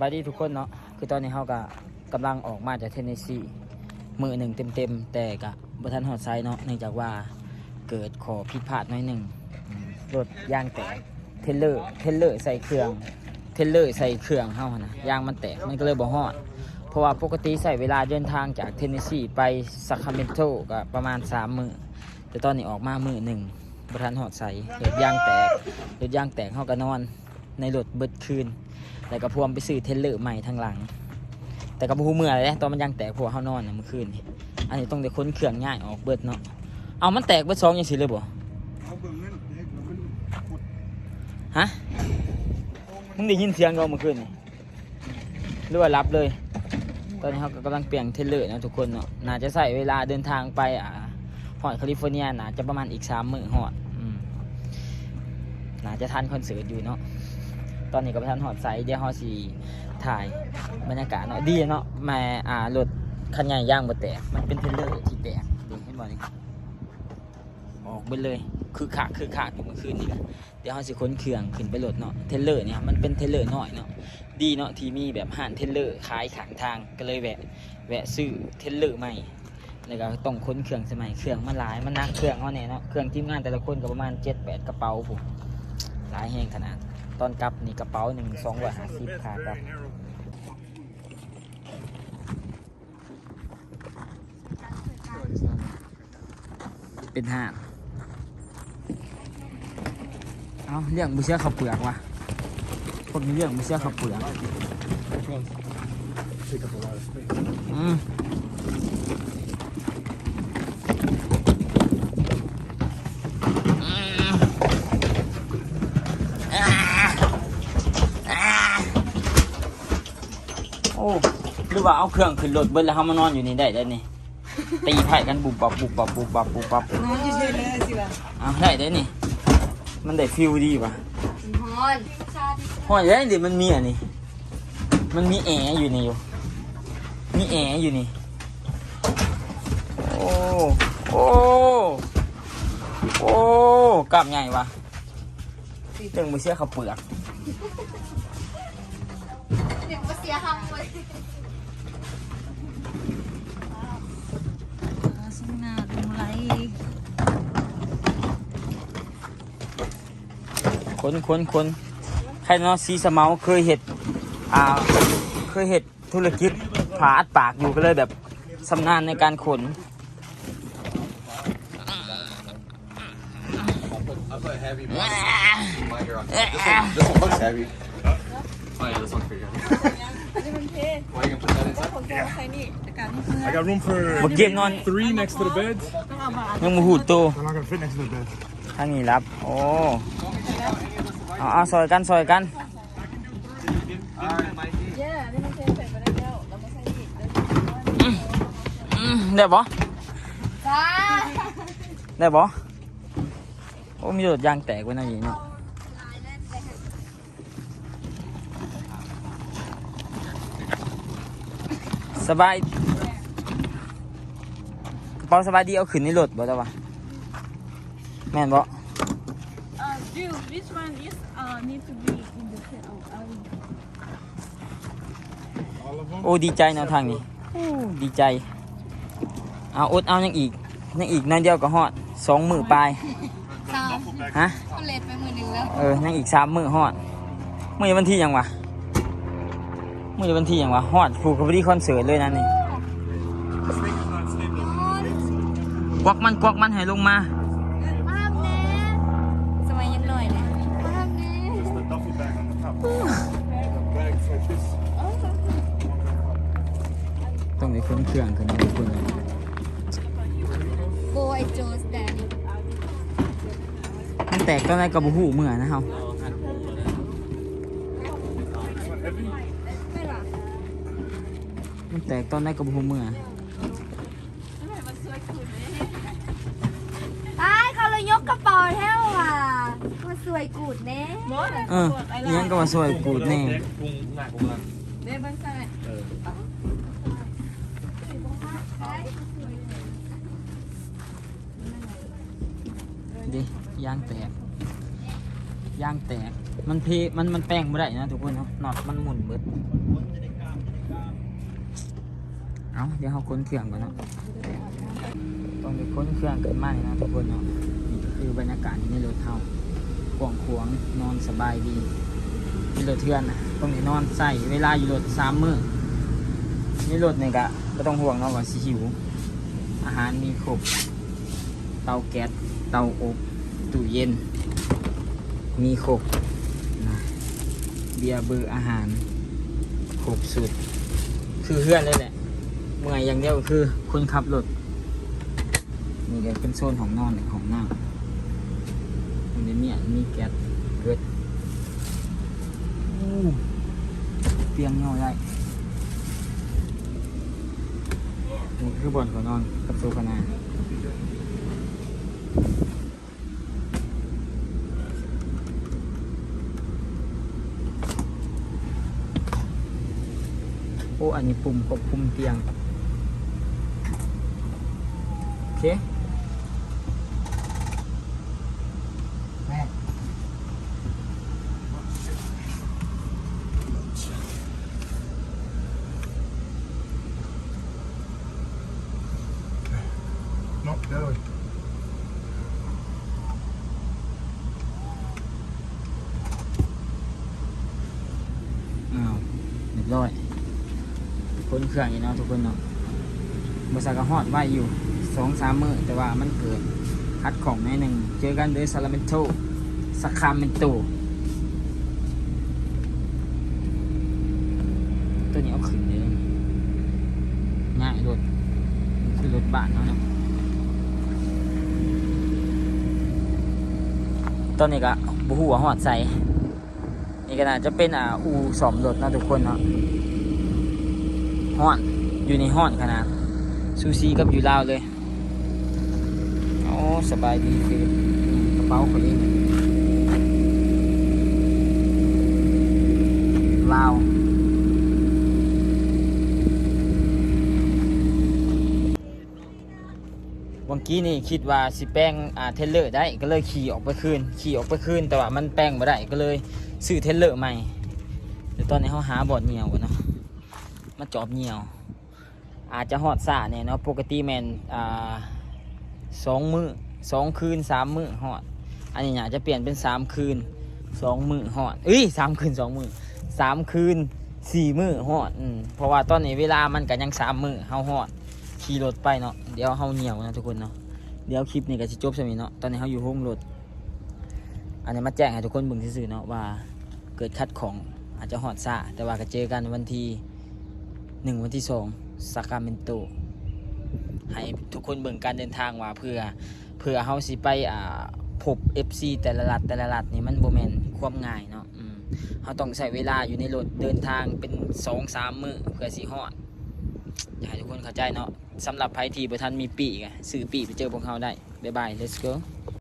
บายดีทุกคนเนาะคือตอนนี้เขาก็กำลังออกมาจากเทนเนสซีมือหนึ่งเต็มๆ แต่กะบทันหอดไซเนาะเนื่องจากว่าเกิดขอผิดพลาดน้อยหนึ่งรถยางแตกเทเลอร์เทเลอร์ใส่เครื่องเทเลอร์ใส่เครื่องเฮานะยางมันแตกมันก็เลยบ่ฮอดเพราะว่าปกติใส่เวลาเดินทางจากเทนเนสซีไปซัคราเมนโตก็ประมาณ3มือแต่ตอนนี้ออกมามือหนึ่งบทันหอดใส่รถยางแตกรถยางแตกเฮาก็นอน ในรถเบิดคืนแล้วก็พวมไปซื้อเทรลเลอร์ใหม่ทางหลัง แต่ก็บ่ฮู้เมื่อไรตอนมันยังแตกพวกเฮานอนน่ะเมื่อคืนนี่อันนี้ต้องได้ค้นเครื่องง่ายออกเบิดเนาะเอามันแตกเบิดสองยังสิเลยบ่เอาเบิ่งนั่นเด็กมันขุดฮะมึงได้ยินเสียงเราเมื่อคืนนี่หรือว่ารับเลย ตอนนี้เขาก็กำลังเปลี่ยนเทรลเลอร์นะทุกคนเนาะน่าจะใส่เวลาเดินทางไปอ่าฮอดแคลิฟอร์เนียน่าจะประมาณอีกสามมื้อฮอดอืมน่าจะทันคอนเสิร์ตอยู่เนาะ ตอนนี้ก็ไปทันฮอดไซด์เดี๋ยวฮอสีถ่ายบรรยากาศเนาะดีเนาะม่อ่ารถคันใหญ่ย่างบ่แตกมันเป็นเทเลอร์ที่แตกดูเห็นบ่นี่ออกไปเลยคือขาคือขากอยู่เมื่อคืนนี่กันเดี๋ยวเขาสิค้นเครื่องขึ้นไปรถเนาะเทเลอร์เนี่ยมันเป็นเทเลอร์น้อยเนาะดีเนาะที่มีแบบห้านเทเลอร์ขายขางทางก็เลยแวะแวะซื้อเทเลอร์ใหม่แล้วก็ต้องค้นเครื่องสมัยเครื่องมันหลายมันนักเครื่องเขาเนี่ยเนาะเครื่องทีมงานแต่ละคนก็ประมาณ7 8กระเป๋าผมหลายแห้งขนาด ตอนกลับนี่กระเป๋าหนึ่งสองร้อยห้าสิบขาครับเป็นห่านเอาเรื่องมือเชื่อข้าวเปลือกว่ะคนมีเรื่องมือเชื่อข้าวเปลือก Which ones? ว่าเอาเครื่องขึ้นรถเบิ้ลแล้วเขามานอนอยู่นี่ได้ได้นี่ ตีไผ่กันบุบบับบุบบับบุบบับบุบบับน้องอยู่เฉยเลยสิวะเอาได้ได้นี่ มันได้ฟิลดีป่ะฮอนห้อยได้ดิมันมีอันนี้ มันมีแอร์อยู่นี่อยู่ มีแอร์อยู่นี่ โอ้ โอ้ โอ้กลับใหญ่วะเรื่องมือเชื่อเขาวเปลือกเด็กมาเสียคำเลย สนาดูไรคนคนคนใครเนาะซีสเมาเคยเห็ดอ่าเคยเห็ดธุรกิจผาอัดปากอยู่ก็เลยแบบสำนาญในการขน I'll put heavy while you're on. This one, this one looks heavy. Oh yeah, this one's pretty heavy. อันนี้มันเท่ Why you gonna put that inside? ของแกใครนี่อากาศไม่เพื่อ I got room for เมื่อกี้นอน three next to the bed. ต้องเอามายังมูหูโต They're not gonna fit next to the bed. ทางนี้รับ โอ้เอาเอาซอยกันซอยกันเย้นี่มันเท่ใส่ไปได้แล้วเรามาใส่อีกเลยอืมได้บ่จ้าได้บ่โอ้มีรถยางแตกไว้นะอยู่เนาะ สบายกระเป๋าสบายดีเอาขึ้นในรถบ่ได้ปะแม่นบ่ Uh, dude, this one is uh need to be in the set of uh, All of them. โอ้ดีใจเนาะทางนี้โอ้ดีใจ เอาอดเอายังอีกยังอีกน้อยเดียวก็ฮอดสองมือปลายสามฮะก็เลทไปมือหนึ่งแล้ว เออยังอีกสามมือฮอดมือวันที่หยังวะ มือวันที่หยังวะฮอดผูกกับดีคอนเสิร์ตเลยนะนี่กวักมันกวักมันให้ลงมามาบแน่สมัยยังหน่อยเลยมาบแน่ It's the duffel bag on the top. Bags like this. ต้องได้ค้นเครื่องขึ้นทุกคนเลยโบไอโจสแดนมันแตกตอนไหนกับบุหูเมื่อนะเฮา ไม่หรอมันแตกตอนไหนกับบุหูเมื่อตายเขาเลยยกกระเป๋าแท้ว่ะมาสวยกูดแน่เอออิหยังก็มาสวยกูดแน่เด้เบิ้งใส่ดิยางแตก ยางแตก มันเพมันมันแป้งไม่ได้นะทุกคนเนาะน็อตมันหมุนเบิดเอาเดี๋ยวเขาค้นเครื่องก่อนเนาะต้องไปค้นเครื่องเกิดมากเลยนะทุกคนเนาะนี่ก็คือบรรยากาศในรถเท่ากว่างขวางนอนสบายดีมีรถเทือนนะตรงนี้นอนใส่เวลาอยู่รถสามมื้อนี่รถนี่ก็ไม่ต้องห่วงเนาะว่าสิหิว อาหารมีครบ เตาแก๊สเตาอบตู้เย็น มีครบนะเบียร์เบอร์อาหารครบสุด คือเพื่อนเลยแหละเมื่อยอย่างเดียวคือคนขับรถนี่ก็เป็นโซนของนอนของนั่งมันจะมีอันมีแก๊สเกิดเตียงนอนได้นี่คือบอนของนอนกับโซฟานา โอ้อันนี้ปุ่มควบคุมเตียงโอเค Not going. อ้าว เครื่องอยู่เนาะทุกคนเนาะบริษัทก็ฮอดไว้อยู่สองสามมือแต่ว่ามันเกิดคัดของในหนึ่งเจอกันเดยซาลาเมนโตสคาเมนโตตัวนี้เอาขึ้นเลยง่ายรถคือรถบ้านเนาะนะตอนนี้ก็บุหัวาฮอดใส่นี่ก็น่าจะเป็นอ่าอูสอมรถนะทุกคนเนาะ ห้อนอยู่ในห้อนขนาดซูซีกับอยู่ลาวเลยโอ้สบายดีคือกระเป๋าเขาเองลาววันกี้นี่คิดว่าสิแป้งอ่าเทเลอร์ได้ก็เลยขี่ออกไปคืนขี่ออกไปคืนแต่ว่ามันแป้งไม่ได้ก็เลยซื้อเทเลอร์ใหม่เดี๋ยวตอนนี้เขาหาบอดเหนียวกันเนาะ มาจอบเหนียว อาจจะหอดสาเนี่ยเนาะปกติแมนอ่าสองมือสองคืนสามมือหอด อันนี้อาจจะเปลี่ยนเป็นสามคืนสองมือหอดเอ้ยสามคืนสองมือสามคืนสี่มือหอดอืมเพราะว่าตอนนี้เวลามันก็ยังสามมือเฮาหอดขี่รถไปเนาะเดี๋ยวเฮาเหนียวนะทุกคนเนาะเดี๋ยวคลิปนี้ก็จะจบใช่ไหมเนาะตอนนี้เฮาอยู่ห้องรถอันนี้มาแจ้งให้ทุกคนเบิ่งซื่อเนาะว่าเกิดคัดของอาจจะหอดซาแต่ว่าก็เจอกันวันที่ หนึ่งวันที่สองซาคาเมนโต ให้ทุกคนเบิ่งการเดินทางว่าเพื่อเพื่อเฮาสิไปอ่าพบ FC แต่ละรัฐแต่ละรัฐนี่มันบ่แม่นความง่ายเนาะอืมเฮาต้องใช้เวลาอยู่ในรถเดินทางเป็น2-3มื้อเพื่อสิฮอดอยากให้ทุกคนเข้าใจเนาะสำหรับไผที่บ่ทันมีปีกอะซื้อปีไปเจอพวกเฮาได้บ๊ายบาย let's go